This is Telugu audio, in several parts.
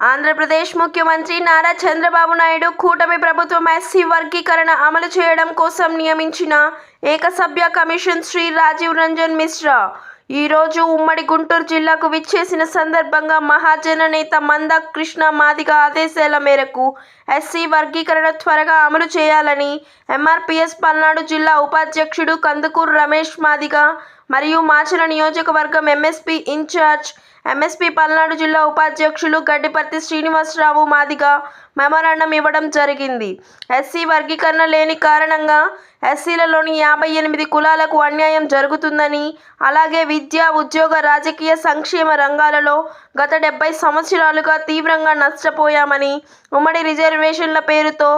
ఆంధ్రప్రదేశ్ ముఖ్యమంత్రి నారా చంద్రబాబు నాయుడు కూటమి ప్రభుత్వం ఎస్సీ వర్గీకరణ అమలు చేయడం కోసం నియమించిన ఏకసభ్య కమిషన్ శ్రీ రాజీవ్ రంజన్ మిశ్రా. ఈరోజు ఉమ్మడి గుంటూరు జిల్లాకు విచ్చేసిన సందర్భంగా మహాజన నేత మంద కృష్ణ మాదిగ ఆదేశాల మేరకు ఎస్సీ వర్గీకరణ త్వరగా అమలు చేయాలని ఎంఆర్పిఎస్ పల్నాడు జిల్లా ఉపాధ్యక్షుడు కందుకూరు రమేష్ మాదిగ మరియు మాచల నియోజకవర్గం ఎంఎస్పీ ఇన్ఛార్జ్ ఎంఎస్పీ పల్నాడు జిల్లా ఉపాధ్యక్షులు గడ్డిపర్తి శ్రీనివాసరావు మాదిగా మెమరాండం ఇవ్వడం జరిగింది. ఎస్సీ వర్గీకరణ లేని కారణంగా ఎస్సీలలోని యాభై ఎనిమిది కులాలకు అన్యాయం జరుగుతుందని అలాగే విద్య ఉద్యోగ రాజకీయ సంక్షేమ రంగాలలో గత డెబ్బై సంవత్సరాలుగా తీవ్రంగా నష్టపోయామని ఉమ్మడి రిజర్వేషన్ల పేరుతో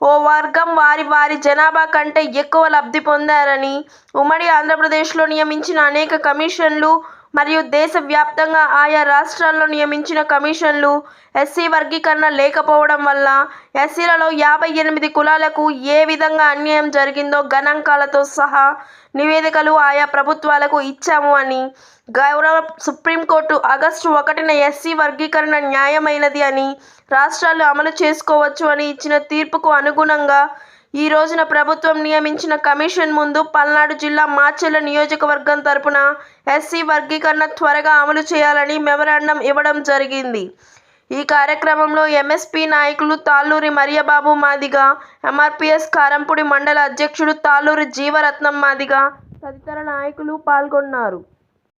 ఓ వర్గం వారి వారి జనాభా కంటే ఎక్కువ లబ్ధి పొందారని ఉమ్మడి ఆంధ్రప్రదేశ్లో నియమించిన అనేక కమిషన్లు మరియు దేశవ్యాప్తంగా ఆయా రాష్ట్రాల్లో నియమించిన కమిషన్లు ఎస్సీ వర్గీకరణ లేకపోవడం వల్ల ఎస్సీలలో యాభై ఎనిమిది కులాలకు ఏ విధంగా అన్యాయం జరిగిందో గణాంకాలతో సహా నివేదికలు ఆయా ప్రభుత్వాలకు ఇచ్చాము అని గౌరవ సుప్రీంకోర్టు ఆగస్టు ఒకటిన ఎస్సీ వర్గీకరణ న్యాయమైనది అని రాష్ట్రాలు అమలు చేసుకోవచ్చు అని ఇచ్చిన తీర్పుకు అనుగుణంగా ఈ రోజున ప్రభుత్వం నియమించిన కమిషన్ ముందు పల్నాడు జిల్లా మాచెల్ల నియోజకవర్గం తరపున ఎస్సీ వర్గీకరణ త్వరగా అమలు చేయాలని మెమరాండం ఇవ్వడం జరిగింది. ఈ కార్యక్రమంలో ఎంఎస్పీ నాయకులు తాళ్ళూరి మరియబాబు మాదిగ ఎంఆర్పిఎస్ కారంపూడి మండల అధ్యక్షుడు తాళ్ళూరి జీవరత్నం మాదిగ తదితర నాయకులు పాల్గొన్నారు.